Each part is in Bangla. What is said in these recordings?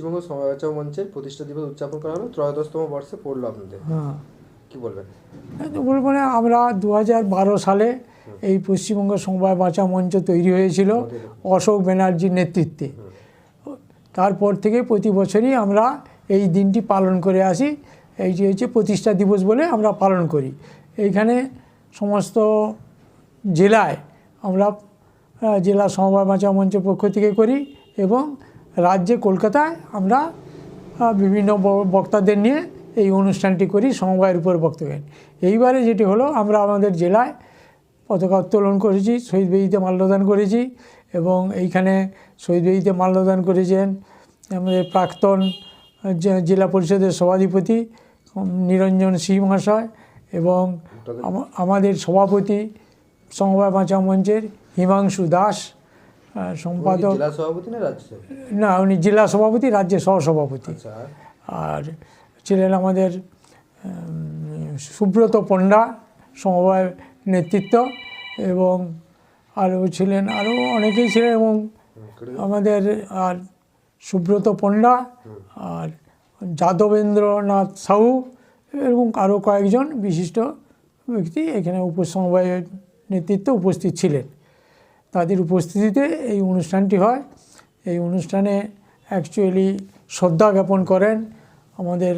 পশ্চিমবঙ্গ সময় বাঁচাও মঞ্চের প্রতিষ্ঠা দিবস উদযাপন করা হলো ত্রয়োদশতম বর্ষে পড়ল আপনাদের। হ্যাঁ। কি বলবেন? তো বলব না আমরা দু বারো সালে এই পশ্চিমবঙ্গ সমবায় বাঁচা মঞ্চ তৈরি হয়েছিল অশোক ব্যানার্জির নেতৃত্বে। তারপর থেকে প্রতি বছরই আমরা এই দিনটি পালন করে আসি। এইটি হচ্ছে প্রতিষ্ঠা দিবস বলে আমরা পালন করি। এইখানে সমস্ত জেলায় আমরা জেলা সমবায় বাঁচা মঞ্চের পক্ষ থেকে করি এবং রাজ্যে, কলকাতায় আমরা বিভিন্ন বক্তাদের নিয়ে এই অনুষ্ঠানটি করি, সমবায়ের উপর বক্তব্য এইবারে যেটি হলো, আমরা আমাদের জেলায় পতাকা উত্তোলন করেছি, শহীদ বেদিতে মাল্যদান করেছি এবং এইখানে শহীদ বেদিতে মাল্যদান করেছেন আমাদের প্রাক্তন জেলা পরিষদের সভাধিপতি নিরঞ্জন সিং মহাশয় এবং আমাদের সভাপতি, সমবায় বাঁচাও মঞ্চের হিমাংশু দাস সম্পাদক জেলা সভাপতি না রাজ্য না উনি জেলা সভাপতি রাজ্যের সহসভাপতি। আচ্ছা। আর? আর ছিলেন আমাদের সুব্রত পণ্ডা সমবায় নেতৃত্ব এবং আরও ছিলেন আরও অনেকেই ছিলেন এবং আমাদের আর সুব্রত পণ্ডা আর যাদবেন্দ্রনাথ সাহু এবং আরও কয়েকজন বিশিষ্ট ব্যক্তি এখানে উপসমবায়ের নেতৃত্বে উপস্থিত ছিলেন। তাদের উপস্থিতিতে এই অনুষ্ঠানটি হয়। এই অনুষ্ঠানে অ্যাকচুয়ালি শ্রদ্ধা জ্ঞাপন করেন আমাদের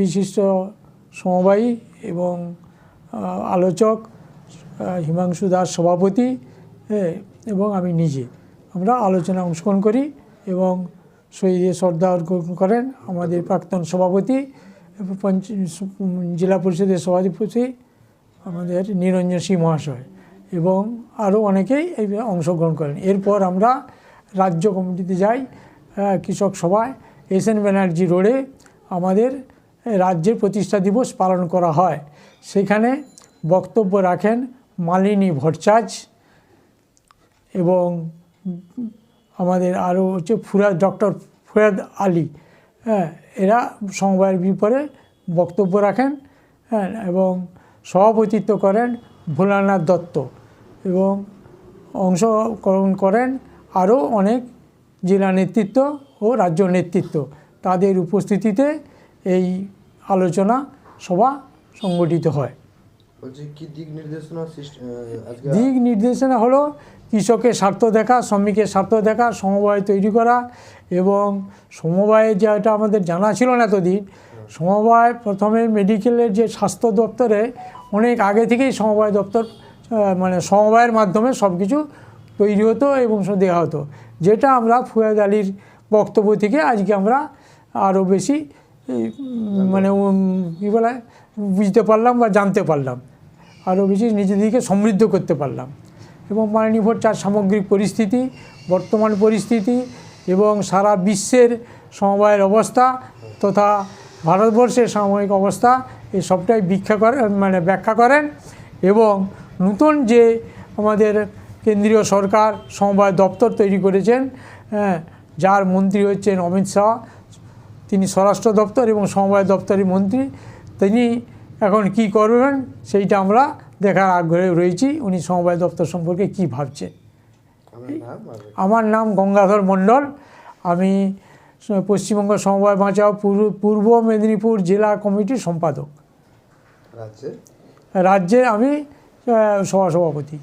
বিশিষ্ট সমবায়ী এবং আলোচক হিমাংশু দাস সভাপতি এবং আমি নিজে। আমরা আলোচনা অংশগ্রহণ করি এবং শহীদে শ্রদ্ধা অর্পণ করেন আমাদের প্রাক্তন সভাপতি, পঞ্চ জেলা পরিষদের সভাধিপতি আমাদের নিরঞ্জন সিং মহাশয়। এবং আরও অনেকেই এই অংশগ্রহণ করেন। এরপর আমরা রাজ্য কমিটিতে যাই কৃষক সভায়। এস এন ব্যানার্জি রোডে আমাদের রাজ্যের প্রতিষ্ঠা দিবস পালন করা হয়। সেখানে বক্তব্য রাখেন মালিনী ভট্টাচার্য এবং আমাদের আরও হচ্ছে ফুরাদ ডক্টর ফুরাদ আলী। হ্যাঁ এরা সমবায়ের বিপরে বক্তব্য রাখেন হ্যাঁ এবং সভাপতিত্ব করেন ভোলানাথ দত্ত। এবং অংশগ্রহণ করেন আরও অনেক জেলা নেতৃত্ব ও রাজ্য নেতৃত্ব। তাদের উপস্থিতিতে এই আলোচনা সভা সংগঠিত হয়। দিক নির্দেশনা হলো কৃষকের স্বার্থ দেখা শ্রমিকের স্বার্থ দেখা সমবায় তৈরি করা এবং সমবায়ে যেটা আমাদের জানা ছিল না এতদিন সমবায় প্রথমে মেডিকেলের যে স্বাস্থ্য দপ্তরে অনেক আগে থেকেই সমবায় দপ্তর মানে সমবায়ের মাধ্যমে সব কিছু তৈরি হতো এবং দেওয়া হতো। যেটা আমরা ফুয়াদ আলীর বক্তব্য থেকে আজকে আমরা আরও বেশি মানে কী বলে বুঝতে পারলাম বা জানতে পারলাম। আরও বেশি নিজেদেরকে সমৃদ্ধ করতে পারলাম। এবং মাননীয় চার সামগ্রিক পরিস্থিতি বর্তমান পরিস্থিতি এবং সারা বিশ্বের সমবায়ের অবস্থা তথা ভারতবর্ষের সাময়িক অবস্থা এই সবটাই ব্যাখ্যা করেন মানে ব্যাখ্যা করেন এবং নতুন যে আমাদের কেন্দ্রীয় সরকার সমবায় দপ্তর তৈরি করেছেন হ্যাঁ, যার মন্ত্রী হচ্ছেন অমিত শাহ তিনি স্বরাষ্ট্র দপ্তর এবং সমবায় দপ্তরের মন্ত্রী। তিনি এখন কি করবেন সেইটা আমরা দেখার আগ্রহে রয়েছি উনি সমবায় দপ্তর সম্পর্কে কি ভাবছেন আমার নাম গঙ্গাধর মণ্ডল। আমি পশ্চিমবঙ্গ সমবায় বাঁচাও পূর্ব পূর্ব মেদিনীপুর জেলা কমিটির সম্পাদক। রাজ্যে? রাজ্যে আমি আহ, সহসভাপতি